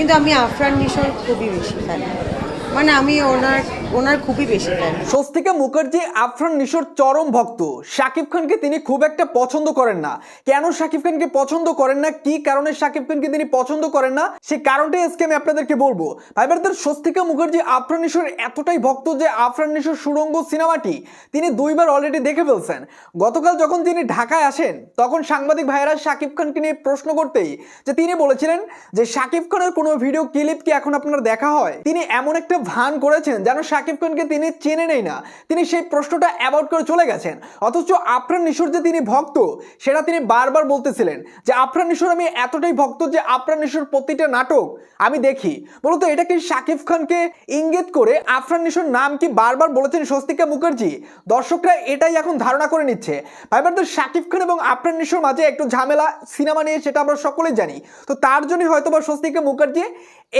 কিন্তু আমি আফরান নিশোর খুবই বেশি ফ্যান মানে আমি ওনার ওনার খুবই বেশি স্বস্তিকা মুখার্জি, আফরান, নিশোর চরম ভক্ত। শাকিব খানকে তিনি খুব একটা পছন্দ করেন না। কেন শাকিব খানকে পছন্দ করেন না? কি কারণে শাকিব খানকে তিনি পছন্দ করেন না? সেই কারণটাই আজকে আমি আপনাদেরকে বলব। ভাইবারদের স্বস্তিকা মুখার্জি, আফরান, নিশোর এতটাই ভক্ত যে আফরান, নিশোর সুরঙ্গ সিনেমাটি তিনি দুইবার অলরেডি দেখে ফেলছেন। গতকাল যখন তিনি ঢাকায় আসেন, তখন সাংবাদিক ভাইয়েরা শাকিব খানকে নিয়ে প্রশ্ন করতেই যে তিনি বলেছিলেন যে শাকিব খানের কোনো ভিডিও ক্লিপ কি এখন আপনার দেখা হয়? তিনি এমন একটা ভান করেছেন যেন শাকিব খানকে তিনি চেনে নেই না। তিনি সেই প্রশ্নটা অ্যাভয়েড করে চলে গেছেন। অথচ আফরান নিশোর যে তিনি ভক্ত, সেটা তিনি বারবার বলতেছিলেন যে, আফরান নিশোর, আমি এতটাই ভক্ত যে আফরান নিশোর প্রতিটা নাটক আমি দেখি। বলতো, এটা কি শাকিব খানকে ইঙ্গিত করে আফরান নিশোর নাম কি বারবার বলেছেন স্বস্তিকা মুখার্জি? দর্শকরা এটাই এখন ধারণা করে নিচ্ছে। ভাইবারদের শাকিব খান এবং আফরান নিশোর মাঝে একটু ঝামেলা, সিনেমা নিয়ে সেটা আমরা সকলেই জানি। তো তার জন্যই হয়তো বা স্বস্তিকা মুখার্জি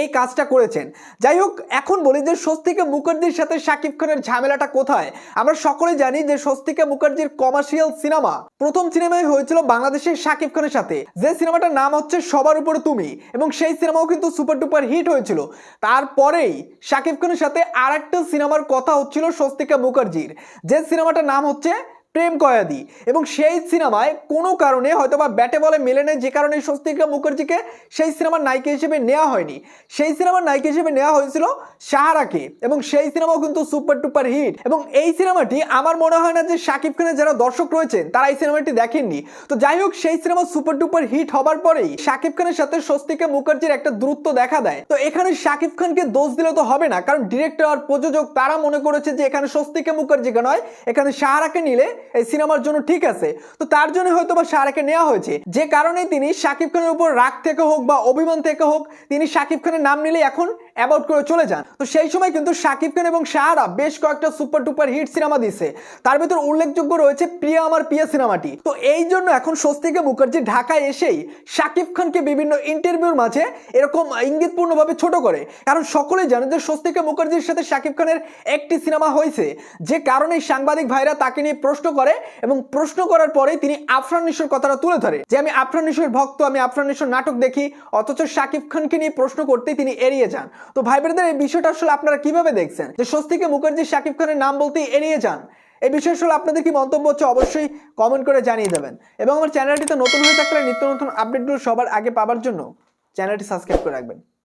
এই কাজটা করেছেন। যাই হোক, এখন বলি যে, স্বস্তিকা মুখার্জির সাথে শাকিব খানের ঝামেলাটা কোথায়? আমরা সকলে জানি যে স্বস্তিকা মুখার্জির কমার্শিয়াল সিনেমা প্রথম সিনেমায় হয়েছিল বাংলাদেশের সাকিব খানের সাথে। যে সিনেমাটার নাম হচ্ছে সবার উপরে তুমি, এবং সেই সিনেমাও কিন্তু সুপার টুপার হিট হয়েছিল। তারপরেই শাকিব খানের সাথে আর সিনেমার কথা হচ্ছিল স্বস্তিকা মুখার্জির। যে সিনেমাটার নাম হচ্ছে প্রেম কয়াদি এবং সেই সিনেমায় কোনো কারণে হয়তো বা ব্যাটে বলে মেলে নেয় যে কারণে স্বস্তিকা মুখার্জিকে সেই সিনেমার নায়িকা হিসেবে নেওয়া হয়নি। সেই সিনেমার নায়িকা হিসেবে নেওয়া হয়েছিল সাহারাকে এবং সেই সিনেমাও কিন্তু সুপার টুপার হিট। এবং এই সিনেমাটি আমার মনে হয় না যে শাকিব খানের যারা দর্শক রয়েছেন, তারা এই সিনেমাটি দেখেননি। তো যাই হোক, সেই সিনেমা সুপার টুপার হিট হবার পরেই শাকিব খানের সাথে স্বস্তিকা মুখার্জির একটা দূরত্ব দেখা দেয়। তো এখানে শাকিব খানকে দোষ দিলে তো হবে না, কারণ ডিরেক্টর আর প্রযোজক তারা মনে করেছে যে এখানে স্বস্তিকা মুখার্জিকে নয়, এখানে সাহারাকে নিলে এই সিনেমার জন্য ঠিক আছে। তো তার জন্য হয়তো বা শাহরুখকে নেওয়া হয়েছে। যে কারণে তিনি শাকিব খানের উপর রাগ থেকে হোক বা অভিমান থেকে হোক, তিনি শাকিব খানের নাম নিলে এখন অ্যাবাউট করে চলে যান। তো সেই সময় কিন্তু শাকিব খান এবং সাহারা বেশ কয়েকটা সুপার টুপার হিট সিনেমা দিছে। তার ভিতর উল্লেখযোগ্য রয়েছে প্রিয়া আমার প্রিয়া সিনেমাটি তো এই জন্য এখন স্বস্তিকা মুখার্জি ঢাকায় এসেই শাকিব খানকে বিভিন্ন ইন্টারভিউর মাঝে এরকম ইঙ্গিতপূর্ণভাবে ছোট করে। কারণ সকলেই জানে যে স্বস্তিকা মুখার্জির সাথে শাকিব খানের একটি সিনেমা হয়েছে। যে কারণে সাংবাদিক ভাইরা তাকে নিয়ে প্রশ্ন করে এবং প্রশ্ন করার পরে তিনি আফরান নিশোর কথাটা তুলে ধরে। যে আমি আফরান নিশোর ভক্ত, আমি আফরান নিশোর নাটক দেখি, অথচ শাকিব খানকে নিয়ে প্রশ্ন করতেই তিনি এড়িয়ে যান। তো ভাই বোনদের এই বিষয়টা আসলে আপনারা কীভাবে দেখছেন? যে স্বস্তিকে মুখার্জি, শাকিব খানের নাম বলতে এড়িয়ে যান। এই বিষয়ে আসলে আপনাদের কি মন্তব্য হচ্ছে অবশ্যই কমেন্ট করে জানিয়ে দেবেন। এবং আমার চ্যানেলটিতে নতুন হয়ে থাকলে নিত্য নতুন আপডেটগুলো সবার আগে পাবার জন্য চ্যানেলটি সাবস্ক্রাইব করে রাখবেন।